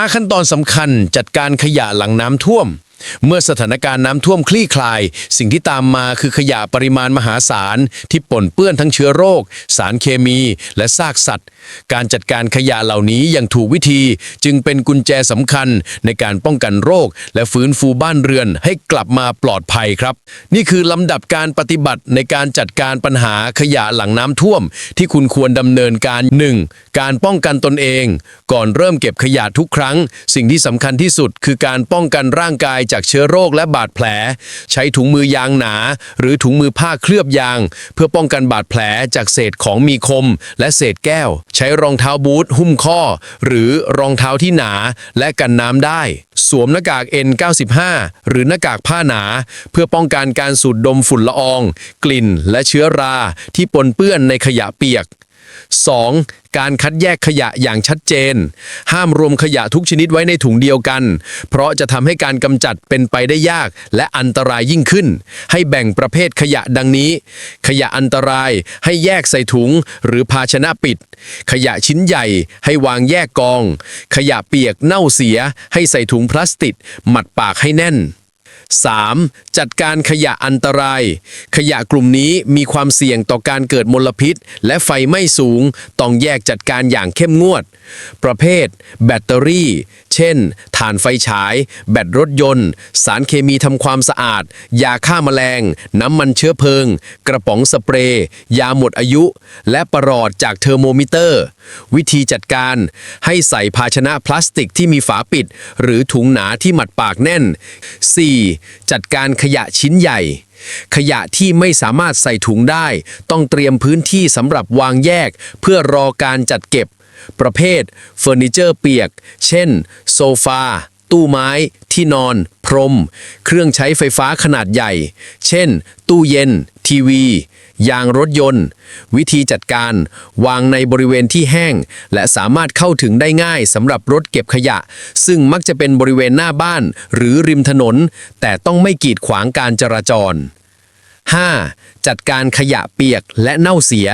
5 ขั้นตอนสำคัญจัดการขยะหลังน้ำท่วม เมื่อสถานการณ์น้ำท่วมคลี่คลาย สิ่งที่ตามมาคือขยะปริมาณมหาศาล ที่ปนเปื้อนทั้งเชื้อโรค สารเคมี และซากสัตว์ การจัดการขยะเหล่านี้อย่างถูกวิธี จึงเป็นกุญแจสำคัญในการป้องกันโรค และฟื้นฟูบ้านเรือนให้กลับมาปลอดภัยครับ นี่คือลำดับการปฏิบัติในการจัดการปัญหาขยะหลังน้ำท่วม ที่คุณควรดำเนินการ 1. การป้องกันตนเอง ก่อนเริ่มเก็บขยะทุกครั้ง สิ่งที่สำคัญที่สุดคือการป้องกันร่างกายจากเชื้อโรคและบาดแผล ใช้ถุงมือยางหนา หรือถุงมือผ้าเคลือบยาง เพื่อป้องกันบาดแผลจากเศษของมีคม และเศษแก้ว ใช้รองเท้าบูทหุ้มข้อ หรือรองเท้าที่หนาและกันน้ำได้ สวมหน้ากาก N95 หรือหน้ากากผ้าหนา เพื่อป้องกันการสูดดมฝุ่นละออง กลิ่นและเชื้อราที่ปนเปื้อนในขยะเปียก 2. การคัดแยกขยะอย่างชัดเจน ห้ามรวมขยะทุกชนิดไว้ในถุงเดียวกัน เพราะจะทำให้การกำจัดเป็นไปได้ยาก และอันตรายยิ่งขึ้น ให้แบ่งประเภทขยะดังนี้ ขยะอันตรายให้แยกใส่ถุงหรือภาชนะปิด ขยะชิ้นใหญ่ให้วางแยกกอง ขยะเปียกเน่าเสียให้ใส่ถุงพลาสติก หมัดปากให้แน่น 3. จัดการขยะอันตราย ขยะกลุ่มนี้มีความเสี่ยงต่อการเกิดมลพิษ และไฟไหม้สูง ต้องแยกจัดการอย่างเข้มงวด ประเภท แบตเตอรี่ เช่นถ่านไฟฉาย แบตรถยนต์ สารเคมีทำความสะอาด ยาฆ่าแมลง น้ำมันเชื้อเพลิง กระป๋องสเปรย์ ยาหมดอายุ และประหลอดจากเทอร์โมมิเตอร์ วิธีจัดการให้ใส่ภาชนะพลาสติกที่มีฝาปิด หรือถุงหนาที่หมัดปากแน่น 4. จัดการขยะชิ้นใหญ่ ขยะที่ไม่สามารถใส่ถุงได้ ต้องเตรียมพื้นที่สำหรับวางแยก เพื่อรอการจัดเก็บ ประเภทเฟอร์นิเจอร์เปียก เช่น โซฟา ตู้ไม้ ที่นอน พรม เครื่องใช้ไฟฟ้าขนาดใหญ่ เช่น ตู้เย็น ทีวี ยางรถยนต์ วิธีจัดการ วางในบริเวณที่แห้ง และสามารถเข้าถึงได้ง่ายสำหรับรถเก็บขยะ ซึ่งมักจะเป็นบริเวณหน้าบ้าน หรือริมถนน แต่ต้องไม่กีดขวางการจราจร 5. จัดการขยะเปียกและเน่าเสีย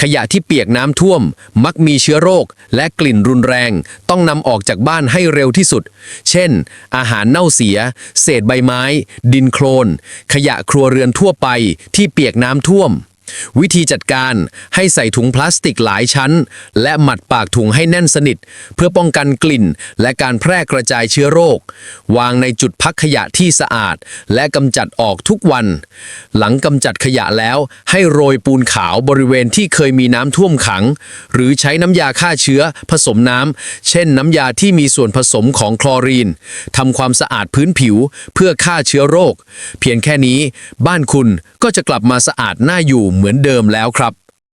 ขยะที่เปียกน้ำท่วม มักมีเชื้อโรค และกลิ่นรุนแรง ต้องนำออกจากบ้านให้เร็วที่สุด เช่น อาหารเน่าเสีย เศษใบไม้ ดินโคลน ขยะครัวเรือนทั่วไปที่เปียกน้ำท่วม วิธีจัดการให้ใส่ถุงพลาสติกหลายชั้น และหมัดปากถุงให้แน่นสนิท เพื่อป้องกันกลิ่น และการแพร่กระจายเชื้อโรค วางในจุดพักขยะที่สะอาด และกำจัดออกทุกวัน หลังกำจัดขยะแล้วให้โรยปูนขาวบริเวณที่เคยมีน้ำท่วมขัง หรือใช้น้ำยาฆ่าเชื้อ ผสมน้ำเช่นน้ำยาที่มีส่วนผสมของคลอรีนทำความสะอาดพื้นผิว เพื่อฆ่าเชื้อโรค เพียงแค่นี้ บ้านคุณก็จะกลับมาสะอาดน่าอยู่เหมือนเดิมแล้วครับ